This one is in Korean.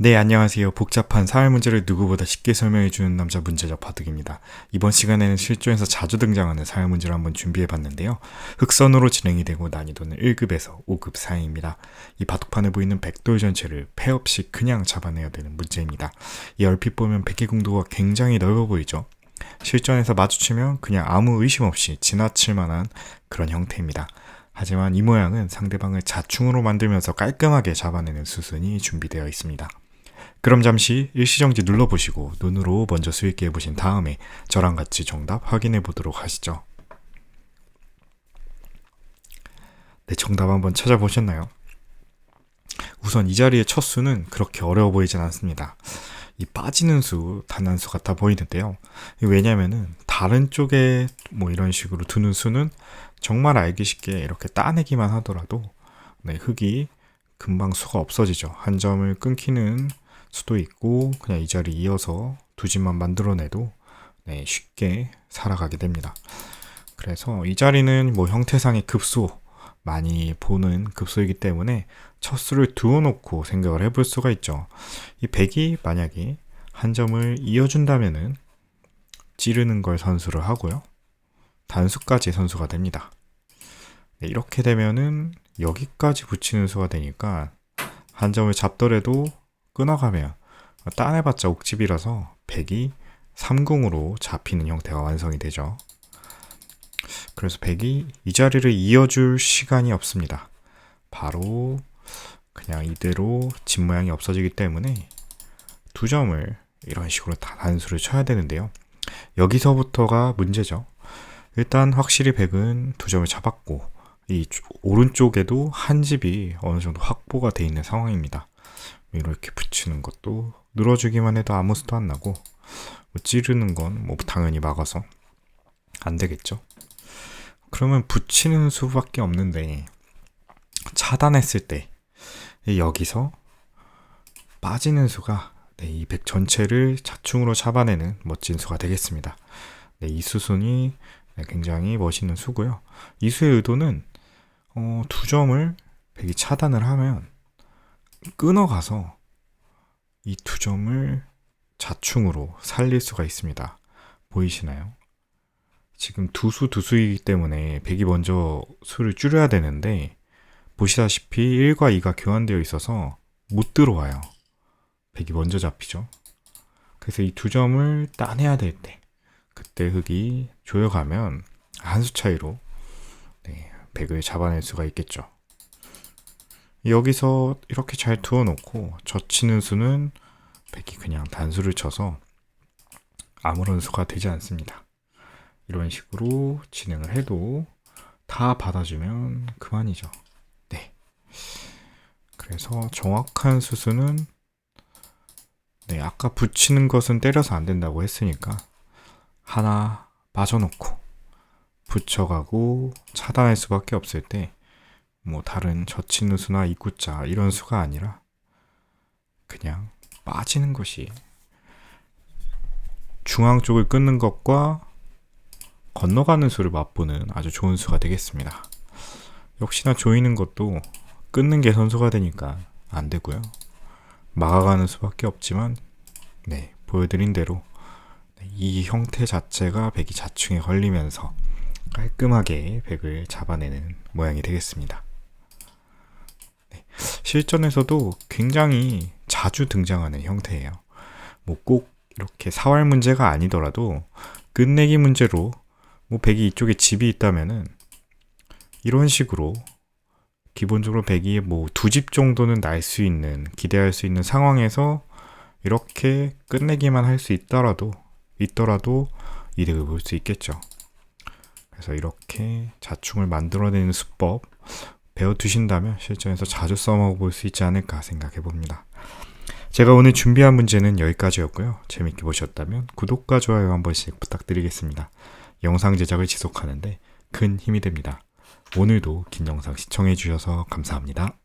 네, 안녕하세요. 복잡한 사회 문제를 누구보다 쉽게 설명해 주는 남자 문제적 바둑입니다. 이번 시간에는 실전에서 자주 등장하는 사회 문제를 한번 준비해 봤는데요. 흑선으로 진행이 되고 난이도는 1급에서 5급 사이입니다. 이 바둑판에 보이는 백돌 전체를 패 없이 그냥 잡아내야 되는 문제입니다. 이 얼핏 보면 백의 공도가 굉장히 넓어 보이죠? 실전에서 마주치면 그냥 아무 의심 없이 지나칠 만한 그런 형태입니다. 하지만 이 모양은 상대방을 자충으로 만들면서 깔끔하게 잡아내는 수순이 준비되어 있습니다. 그럼 잠시 일시정지 눌러보시고 눈으로 먼저 수익기 해보신 다음에 저랑 같이 정답 확인해 보도록 하시죠. 네, 정답 한번 찾아보셨나요? 우선 이 자리의 첫 수는 그렇게 어려워 보이진 않습니다. 이 빠지는 수, 단한 수 같아 보이는데요. 왜냐면은 다른 쪽에 뭐 이런 식으로 두는 수는 정말 알기 쉽게 이렇게 따내기만 하더라도 네, 흙이 금방 수가 없어지죠. 한 점을 끊기는 수도 있고 그냥 이 자리 이어서 두 집만 만들어내도 네, 쉽게 살아가게 됩니다. 그래서 이 자리는 뭐 형태상의 급소 많이 보는 급소이기 때문에 첫 수를 두어놓고 생각을 해볼 수가 있죠. 이 백이 만약에 한 점을 이어준다면은 찌르는 걸 선수를 하고요. 단수까지 선수가 됩니다. 네, 이렇게 되면은 여기까지 붙이는 수가 되니까 한 점을 잡더라도 끊어가면 따내봤자 옥집이라서 백이 3궁으로 잡히는 형태가 완성이 되죠. 그래서 백이 이 자리를 이어줄 시간이 없습니다. 바로 그냥 이대로 집 모양이 없어지기 때문에 두 점을 이런 식으로 다 단수를 쳐야 되는데요. 여기서부터가 문제죠. 일단 확실히 백은 두 점을 잡았고 이 오른쪽에도 한 집이 어느 정도 확보가 돼 있는 상황입니다. 이렇게 붙이는 것도 늘어주기만 해도 아무 수도 안 나고 뭐 찌르는 건 뭐 당연히 막아서 안 되겠죠. 그러면 붙이는 수밖에 없는데 차단했을 때 여기서 빠지는 수가 네, 이백 전체를 자충으로 잡아내는 멋진 수가 되겠습니다. 네, 이 수순이 네, 굉장히 멋있는 수고요. 이 수의 의도는 어, 두 점을 백이 차단을 하면 끊어가서 이 두 점을 자충으로 살릴 수가 있습니다. 보이시나요? 지금 두 수 두 수이기 때문에 백이 먼저 수를 줄여야 되는데 보시다시피 1과 2가 교환되어 있어서 못 들어와요. 백이 먼저 잡히죠. 그래서 이 두 점을 따내야 될 때 그때 흙이 조여가면 한 수 차이로 네, 백을 잡아낼 수가 있겠죠. 여기서 이렇게 잘 두어놓고 젖히는 수는 백이 그냥 단수를 쳐서 아무런 수가 되지 않습니다. 이런 식으로 진행을 해도 다 받아주면 그만이죠. 네. 그래서 정확한 수수는 네, 아까 붙이는 것은 때려서 안 된다고 했으니까 하나 빠져놓고 붙여가고 차단할 수밖에 없을 때 뭐 다른 젖히는 수나 입구자 이런 수가 아니라 그냥 빠지는 것이 중앙 쪽을 끊는 것과 건너가는 수를 맛보는 아주 좋은 수가 되겠습니다. 역시나 조이는 것도 끊는 게 선수가 되니까 안 되고요. 막아가는 수밖에 없지만 네 보여드린 대로 이 형태 자체가 백이 자충에 걸리면서 깔끔하게 백을 잡아내는 모양이 되겠습니다. 네, 실전에서도 굉장히 자주 등장하는 형태예요. 뭐 꼭 이렇게 사활 문제가 아니더라도 끝내기 문제로 뭐 백이 이쪽에 집이 있다면은 이런 식으로 기본적으로 백이 뭐 두 집 정도는 날 수 있는 기대할 수 있는 상황에서 이렇게 끝내기만 할 수 있더라도 있더라도 이득을 볼 수 있겠죠. 그래서 이렇게 자충을 만들어내는 수법 배워두신다면 실전에서 자주 써먹어 볼 수 있지 않을까 생각해 봅니다. 제가 오늘 준비한 문제는 여기까지였고요. 재밌게 보셨다면 구독과 좋아요 한 번씩 부탁드리겠습니다. 영상 제작을 지속하는데 큰 힘이 됩니다. 오늘도 긴 영상 시청해 주셔서 감사합니다.